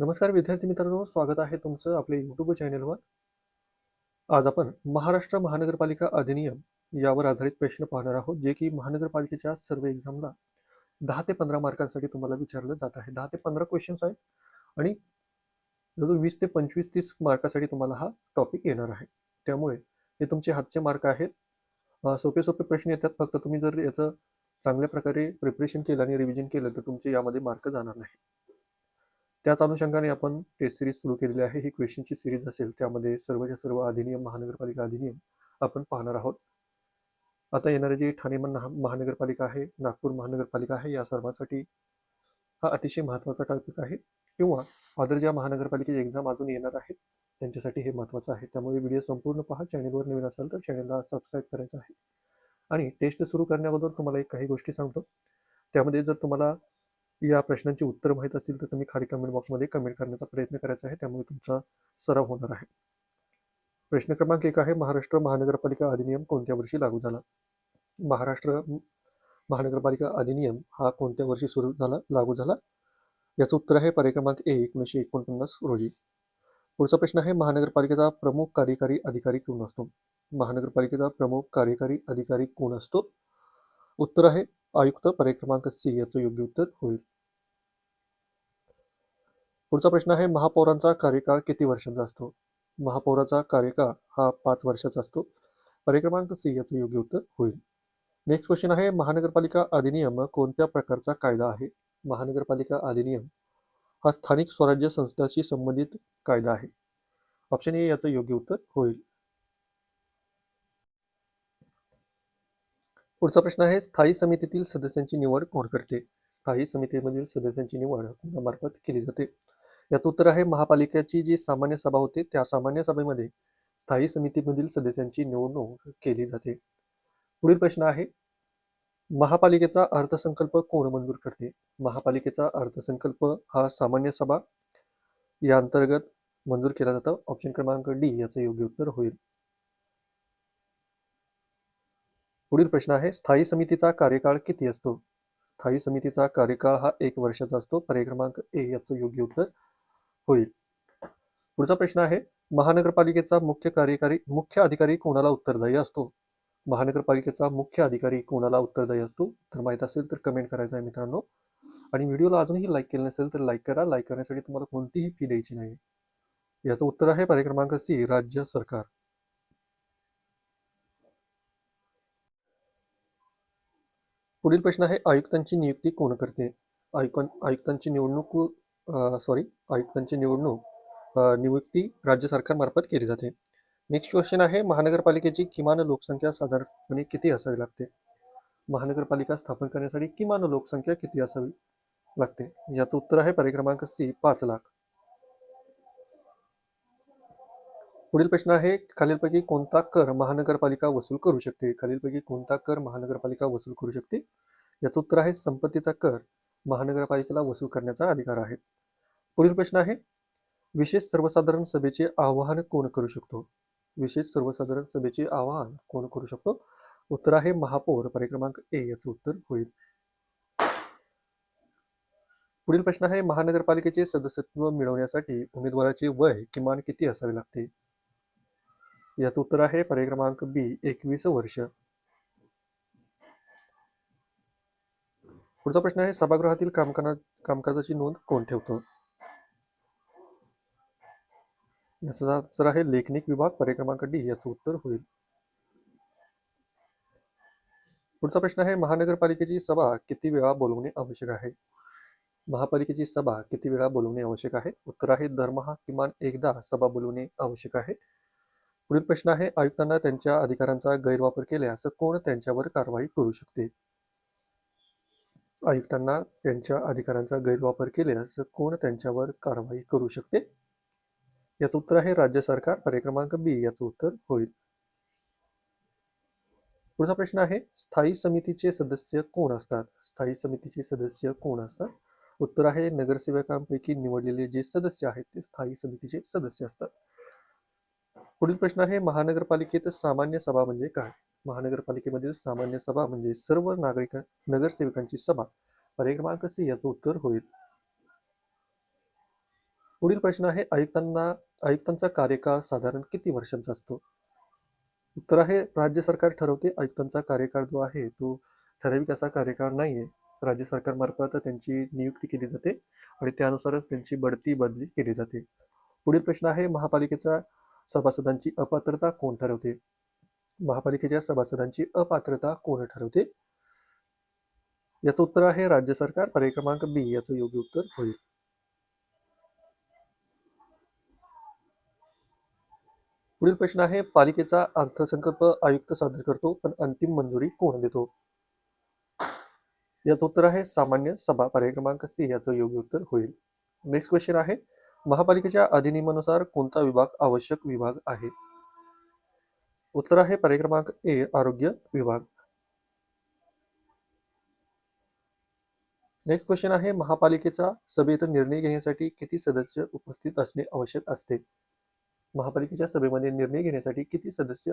नमस्कार विद्यार्थी मित्रांनो स्वागत आहे तुमचं आपल्या यूट्यूब चॅनलवर आज आपण महाराष्ट्र महानगरपालिका अधिनियम यावर आधारित प्रश्न पाहणार आहोत जे की महानगरपालिकेच्या सर्व एक्झामला दहा ते पंधरा मार्कांसाठी तुम्हाला विचारलं जात आहे. दहा ते पंधरा क्वेश्चन्स आहेत आणि जवळ वीस ते पंचवीस तीस मार्कासाठी तुम्हाला हा टॉपिक येणार आहे. त्यामुळे हे तुमचे हातचे मार्क आहेत. सोपे सोपे प्रश्न येतात. फक्त तुम्ही जर याचं चांगल्या प्रकारे प्रिपरेशन केलं आणि रिव्हिजन केलं तर तुमचे यामध्ये मार्क जाणार नाही. त्याच अनुषंगाने आपण टेस्ट सिरीज सुरू केलेली आहे. ही क्वेश्चनची सिरीज असेल त्यामध्ये सर्वच्या सर्व अधिनियम महानगरपालिका अधिनियम आपण पाहणार आहोत. आता येणारे जे ठाणे महा- महानगरपालिका आहे नागपूर महानगरपालिका आहे या सर्वांसाठी हा अतिशय महत्त्वाचा टॉपिक आहे. किंवा अदर ज्या महानगरपालिकेचे एक्झाम अजून येणार आहेत त्यांच्यासाठी हे महत्त्वाचं आहे. त्यामुळे व्हिडिओ संपूर्ण पहा. चॅनेलवर नवीन असाल तर चॅनेलला सबस्क्राईब करायचं आहे. आणि टेस्ट सुरू करण्याबद्दल तुम्हाला एक काही गोष्टी सांगतो. त्यामध्ये जर तुम्हाला या प्रश्नांची उत्तर माहीत असतील तर तुम्ही खाली कमेंट बॉक्समध्ये कमेंट करण्याचा प्रयत्न करायचा आहे. त्यामुळे तुमचा सराव होणार आहे. प्रश्न क्रमांक एक आहे महाराष्ट्र महानगरपालिका अधिनियम कोणत्या वर्षी लागू झाला? महाराष्ट्र महानगरपालिका अधिनियम हा कोणत्या वर्षी सुरू झाला लागू झाला? याचं उत्तर आहे पर्याय क्रमांक ए एकोणीसशे एकोणपन्नास रोजी. पुढचा प्रश्न आहे महानगरपालिकेचा प्रमुख कार्यकारी अधिकारी कोण असतो? महानगरपालिकेचा प्रमुख कार्यकारी अधिकारी कोण असतो? उत्तर आहे आयुक्त पर्याय क्रमांक सी याचं योग्य उत्तर होईल. पुढचा प्रश्न आहे महापौरांचा कार्यकाळ किती वर्षांचा असतो? महापौराचा कार्यकाळ हा पाच वर्षाचा असतो. परिक्रमांक सी याचं योग्य उत्तर होईल. नेक्स्ट क्वेश्चन आहे महानगरपालिका अधिनियम कोणत्या प्रकारचा कायदा आहे? महानगरपालिका अधिनियम हा स्थानिक स्वराज्य संस्थांशी संबंधित कायदा आहे. ऑप्शन ए याचं योग्य उत्तर होईल. पुढचा प्रश्न आहे स्थायी समितीतील सदस्यांची निवड कोण करते? स्थायी समितीमधील सदस्यांची निवड कोणामार्फत केली जाते? याचं उत्तर आहे महापालिकेची जी सामान्य सभा होते त्या सामान्य सभेमध्ये स्थायी समितीमधील सदस्यांची निवडणूक केली जाते. पुढील प्रश्न आहे महापालिकेचा अर्थसंकल्प कोण मंजूर करते? महापालिकेचा अर्थसंकल्प हा सामान्य सभा या अंतर्गत मंजूर केला जातो. ऑप्शन क्रमांक डी याचं योग्य उत्तर होईल. पुढील प्रश्न आहे स्थायी समितीचा कार्यकाळ किती असतो? स्थायी समितीचा कार्यकाळ हा एक वर्षाचा असतो. पर्याय क्रमांक ए याचं योग्य उत्तर होईल. पुढचा प्रश्न आहे महानगरपालिकेचा मुख्य कार्यकारी मुख्य अधिकारी कोणाला उत्तरदायी असतो? महानगरपालिकेचा मुख्य अधिकारी कोणाला उत्तरदायी असतो? तर माहीत असेल तर कमेंट करायचं आहे मित्रांनो. आणि व्हिडिओला अजूनही लाईक केलं नसेल तर लाईक करा. लाईक करण्यासाठी तुम्हाला कोणतीही फी द्यायची नाही. याचं उत्तर आहे पर्याय क्रमांक सी राज्य सरकार. पुढील प्रश्न आहे आयुक्तांची नियुक्ती कोण करते? आयुक्त आयुक्तांची निवडणूक सॉरी आयुक्तांची निवडणूक नियुक्ती राज्य सरकारमार्फत केली जाते. नेक्स्ट क्वेश्चन आहे महानगरपालिकेची किमान लोकसंख्या साधारणपणे किती असावी लागते? महानगरपालिका स्थापन करण्यासाठी किमान लोकसंख्या किती असावी लागते? याचं उत्तर आहे परिक्रमांक सी पाच लाख. पुढील प्रश्न आहे खालीलपैकी कोणता कर महानगरपालिका वसूल करू शकते? खालीलपैकी कोणता कर महानगरपालिका वसूल करू शकते? याचं उत्तर आहे संपत्तीचा कर महानगरपालिकेला वसूल करण्याचा अधिकार आहे. पुढील प्रश्न आहे विशेष सर्वसाधारण सभेचे आवाहन कोण करू शकतो? विशेष सर्वसाधारण सभेचे आवाहन कोण करू शकतो? उत्तर आहे महापौर परिक्रमांक ए याचं उत्तर होईल. पुढील प्रश्न आहे महानगरपालिकेचे सदस्यत्व मिळवण्यासाठी उमेदवाराचे वय किमान किती असावे लागते? याचं उत्तर आहे पर्याय क्रमांक बी एकवीस वर्ष. पुढचा प्रश्न आहे सभागृहातील कामकाजाची नोंद कोण ठेवतो? याचा उत्तर आहे लेखनिक विभाग पर्याय क्रमांक डी याचं उत्तर होईल. पुढचा प्रश्न आहे महानगरपालिकेची सभा किती वेळा बोलवणे आवश्यक आहे? महापालिकेची सभा किती वेळा बोलवणे आवश्यक आहे? उत्तर आहे दरमहा किमान एकदा सभा बोलवणे आवश्यक आहे. पुढील प्रश्न आहे आयुक्तांना त्यांच्या अधिकारांचा गैरवापर केल्यास कोण त्यांच्यावर कारवाई करू शकते? आयुक्तांना त्यांच्या अधिकारांचा गैरवापर केल्यास कोण त्यांच्यावर कारवाई करू शकते? याचं उत्तर आहे राज्य सरकार पर्याय क्रमांक बी याचं उत्तर होईल. पुढचा प्रश्न आहे स्थायी समितीचे सदस्य कोण असतात? स्थायी समितीचे सदस्य कोण असतात? उत्तर आहे नगरसेवकांपैकी निवडलेले जे सदस्य आहेत ते स्थायी समितीचे सदस्य असतात. पुढील प्रश्न आहे महानगरपालिकेत सामान्य सभा म्हणजे काय? महानगरपालिकेमधील सामान्य सभा म्हणजे सर्व नागरिक नगरसेवकांची सभा. पर्याय क्रमांक सी याचं उत्तर होईल. पुढील प्रश्न आहे आयुक्तांना आयुक्तांचा कार्यकाळ साधारण किती वर्षांचा असतो? उत्तर आहे राज्य सरकार ठरवते आयुक्तांचा कार्यकाळ जो आहे तो ठराविक असा कार्यकाळ नाही आहे राज्य सरकारमार्फत त्यांची नियुक्ती केली जाते आणि त्यानुसारच त्यांची बढती बदली केली जाते. पुढील प्रश्न आहे महापालिकेच्या सभासदांची अपात्रता कोण ठरवते? महापालिकेच्या सभासदांची अपात्रता कोण ठरवते? याचं उत्तर आहे राज्य सरकार. पर्याय क्रमांक बी याचं योग्य उत्तर होईल. पुढील प्रश्न आहे पालिकेचा अर्थसंकल्प आयुक्त सादर करतो पण अंतिम मंजुरी कोण देतो? याचं उत्तर आहे सामान्य सभा पर्याय क्रमांक सी याचं योग्य उत्तर होईल. नेक्स्ट क्वेश्चन आहे महापालिकेच्या अधिनियमानुसार कोणता विभाग आवश्यक विभाग आहे? उत्तर आहे पर्याय क्रमांक ए आरोग्य विभाग. नेक्स्ट क्वेश्चन आहे महापालिकेचा सभेत निर्णय घेण्यासाठी किती सदस्य उपस्थित असणे आवश्यक असते? महापालिकेच्या सभेमध्ये निर्णय घेण्यासाठी किती सदस्य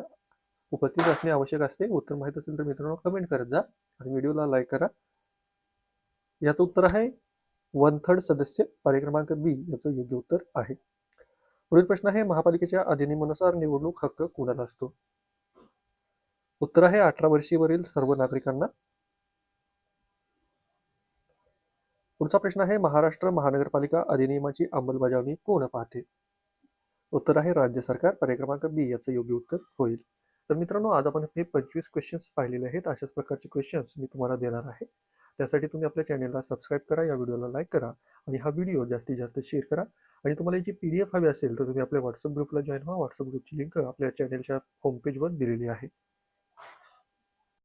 उपस्थित असणे आवश्यक असते? उत्तर माहीत असेल तर मित्रांनो कमेंट करत जा आणि व्हिडिओला लाईक करा. याचं उत्तर आहे वन थर्ड सदस्य पर्याय क्रमांक बी याचं योग्य उत्तर आहे. पुढील प्रश्न आहे महापालिकेच्या अधिनियमानुसार निवडणूक हक्क कुणाला असतो? उत्तर आहे अठरा वर्षीवरील सर्व नागरिकांना. पुढचा प्रश्न आहे महाराष्ट्र महानगरपालिका अधिनियमाची अंमलबजावणी कोण पाहते? उत्तर आहे राज्य सरकार पर्याय क्रमांक बी याचं योग्य उत्तर होईल. तर मित्रांनो आज आपण हे पंचवीस क्वेश्चन्स पाहिलेले आहेत. अशाच प्रकारचे क्वेश्चन्स मी तुम्हाला देणार आहे. त्यासाठी तुम्ही आपल्या चॅनलला सबस्क्राईब करा या व्हिडिओला लाईक करा आणि हा व्हिडिओ जास्तीत जास्त शेअर करा. आणि तुम्हाला याची पी डी एफ हवी असेल तर तुम्ही आपल्या व्हॉट्सअप ग्रुपला जॉईन व्हा. व्हॉट्सअप ग्रुपची लिंक आपल्या चॅनलच्या होमपेजवर दिलेली आहे.